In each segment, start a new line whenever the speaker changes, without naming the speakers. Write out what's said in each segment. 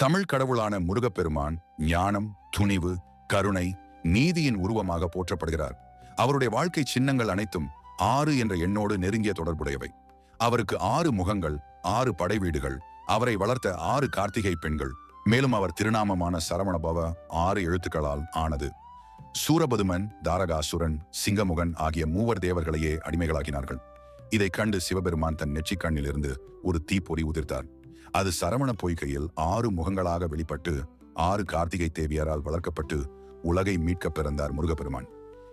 தமிழ் கடவுளான முருகப்பெருமான் ஞானம் துணிவு கருணை நீதியின் உருவமாக போற்றப்படுகிறார். அவருடைய வாழ்க்கை சின்னங்கள் அனைத்தும் ஆறு என்ற எண்ணோடு நெருங்கிய தொடர்புடையவை. அவருக்கு ஆறு முகங்கள் ஆறு படைவீடுகள் அவரை வளர்த்த ஆறு கார்த்திகை பெண்கள். மேலும் அவர் திருநாமமான சரவணபவ ஆறு எழுத்துக்களால் ஆனது. சூரபதுமன் தாரகாசுரன் சிங்கமுகன் ஆகிய மூவர் தேவர்களையே அடிமைகளாகினார்கள் இதைக் கண்டு சிவபெருமான் தன் நெச்சிக்கண்ணிலிருந்து ஒரு தீப்பொறி உதிர்த்தார். அது சரவண பொய்கையில் ஆறு முகங்களாக வெளிப்பட்டு ஆறு கார்த்திகை தேவியரால் வளர்க்கப்பட்டு உலகை மீட்கப் பிறந்தார் முருகப்பெருமான்.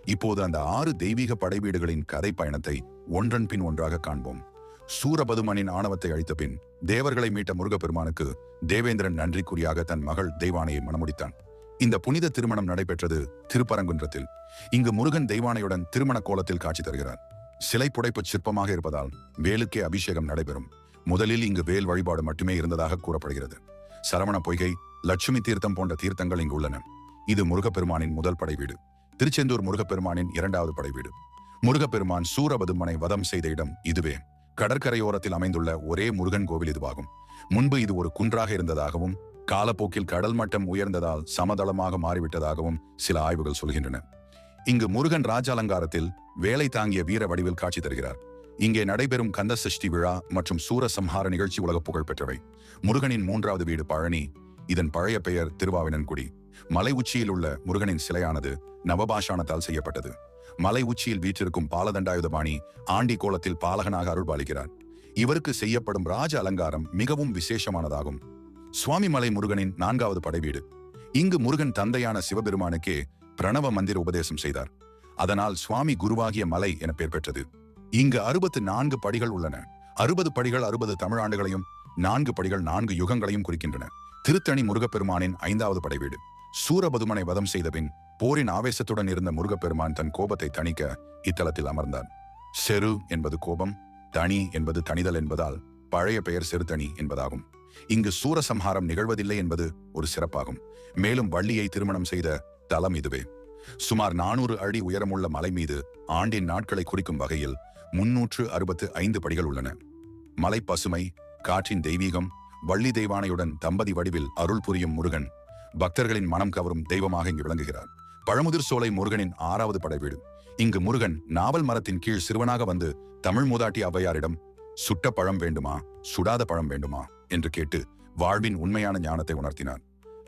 இப்போது அந்த ஆறு தெய்வீக படைவீடுகளின் கதை பயணத்தை ஒன்றன் பின் ஒன்றாக காண்போம். சூரபதுமனின் ஆணவத்தை அழித்த பின் தேவர்களை மீட்ட முருகப்பெருமானுக்கு தேவேந்திரன் நன்றிக்குரியாக தன் மகள் தெய்வானையை மணமுடித்தான். இந்த புனித திருமணம் நடைபெற்றது திருப்பரங்குன்றத்தில். இங்கு முருகன் தெய்வானையுடன் திருமண கோலத்தில் காட்சி தருகிறார். சிலை புடைப்பு சிற்பமாக இருப்பதால் வேலுக்கே அபிஷேகம் நடைபெறும். முதலில் இங்கு வேல் வழிபாடு மட்டுமே இருந்ததாக கூறப்படுகிறது. சரவண பொய்கை லட்சுமி தீர்த்தம் போன்ற தீர்த்தங்கள் இங்கு உள்ளன. இது முருகப்பெருமானின் முதல் படை வீடு. திருச்செந்தூர் முருகப்பெருமானின் இரண்டாவது படை வீடு. முருகப்பெருமான் சூரபதுமனை வதம் செய்த இடம் இதுவே. கடற்கரையோரத்தில் அமைந்துள்ள ஒரே முருகன் கோவில் இதுவாகும். முன்பு இது ஒரு குன்றாக இருந்ததாகவும் காலப்போக்கில் கடல் மட்டம் உயர்ந்ததால் சமதளமாக மாறிவிட்டதாகவும் சில ஆய்வுகள் சொல்கின்றன. இங்கு முருகன் ராஜ அலங்காரத்தில் வேலை தாங்கிய வீர வடிவில் காட்சி தருகிறார். இங்கே நடைபெறும் கந்த சஷ்டி விழா மற்றும் சூரசம்ஹார நிகழ்ச்சி உலக புகழ் பெற்றவை. முருகனின் மூன்றாவது வீடு பழனி. இதன் பழைய பெயர் திருவாவினன்குடி. மலை உச்சியில் உள்ள முருகனின் சிலையானது நவபாஷானத்தால் செய்யப்பட்டது. மலை உச்சியில் வீற்றிருக்கும் பாலதண்டாயுதபாணி ஆண்டி கோலத்தில் பாலகனாக அருள்பாலிக்கிறார். இவருக்கு செய்யப்படும் ராஜ அலங்காரம் மிகவும் விசேஷமானதாகும். சுவாமி மலை முருகனின் நான்காவது படைவீடு இங்கு முருகன் தந்தையான சிவபெருமானுக்கே பிரணவ மந்திர உபதேசம் செய்தார். அதனால் சுவாமி குருவாகிய மலை என பெயர் பெற்றது. இங்கு அறுபத்து நான்கு படிகள் உள்ளன. அறுபது படிகள் அறுபது தமிழாண்டுகளையும் நான்கு படிகள் நான்கு யுகங்களையும் குறிக்கின்றன. திருத்தணி முருகப்பெருமானின் ஐந்தாவது படைவீடு சூரபதுமனை வதம் செய்த பின் போரின் ஆவேசத்துடன் இருந்த முருகப்பெருமான் தன் கோபத்தை தணிக்க இத்தலத்தில் அமர்ந்தார். செரு என்பது கோபம் தனி என்பது தணிதல் என்பதால் பழைய பெயர் செருத்தணி என்பதாகும். இங்கு சூரசம்ஹாரம் நிகழ்வதில்லை என்பது ஒரு சிறப்பாகும். மேலும் வள்ளியை திருமணம் செய்த தலம் இதுவே. சுமார் நானூறு அடி உயரமுள்ள மலை மீது ஆண்டின் நாட்களை குறிக்கும் வகையில் முன்னூற்று அறுபத்து ஐந்து படிகள் உள்ளன. மலை பசுமை காற்றின் தெய்வீகம் வள்ளி தெய்வானையுடன் தம்பதி வடிவில் அருள் புரியும் முருகன் பக்தர்களின் மனம் கவரும் தெய்வமாக இங்கு விளங்குகிறார். பழமுதிர் சோலை முருகனின் ஆறாவது படைவீடு இங்கு முருகன் நாவல் மரத்தின் கீழ் சிறுவனாக வந்து தமிழ் மூதாட்டி ஔவையாரிடம் சுட்ட பழம் வேண்டுமா? சுடாத பழம் வேண்டுமா? என்று கேட்டு வாழ்வின் உண்மையான ஞானத்தை உணர்த்தினார்.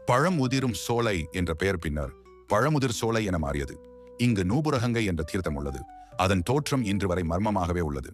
பழம் உதிரும் சோலை என்ற பெயர் பின்னர் பழமுதிர் சோலை என மாறியது. இங்கு நூபுரகங்கை என்ற தீர்த்தம் உள்ளது. அதன் தோற்றம் இன்று வரை மர்மமாகவே உள்ளது.